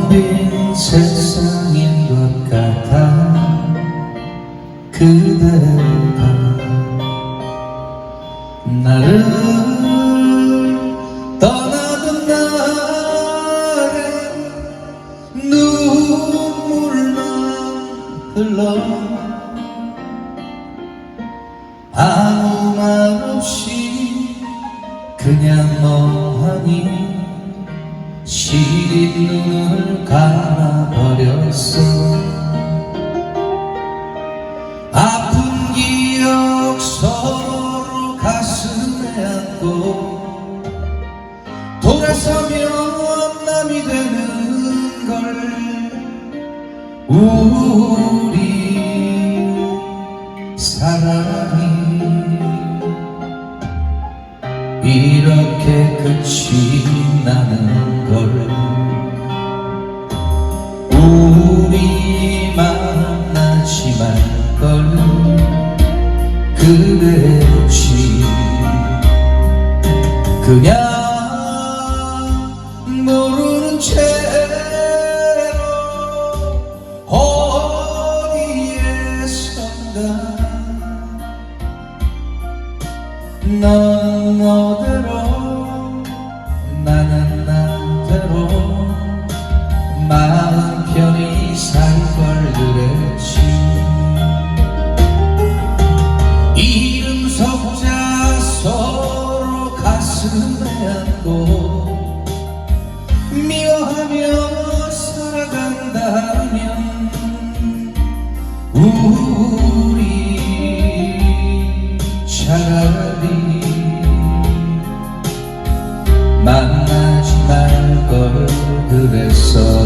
텅빈 세상인 것 같아. 그대가 나를 떠나던 날에 눈물만 흘러. 아무 말 없이 그냥 멍하니 시린 눈을 감아버렸어. 아픈 기억 서로 가슴에 안고 돌아서면 남이 되는 걸 우리 이렇게 끝이 나는 걸. 우리 만나지 말걸. 그랬지 그냥 모르는 채로 어디에선가 넌 너대로? 나는 나대로. 마음 편히 살 걸 그랬지. 이름 석자 서로 가슴에 안고. 미워하며 살아간다 그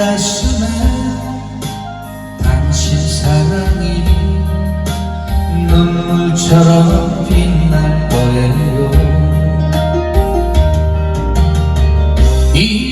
가슴에 당신 사랑이 눈물처럼 빛날 거예요. 이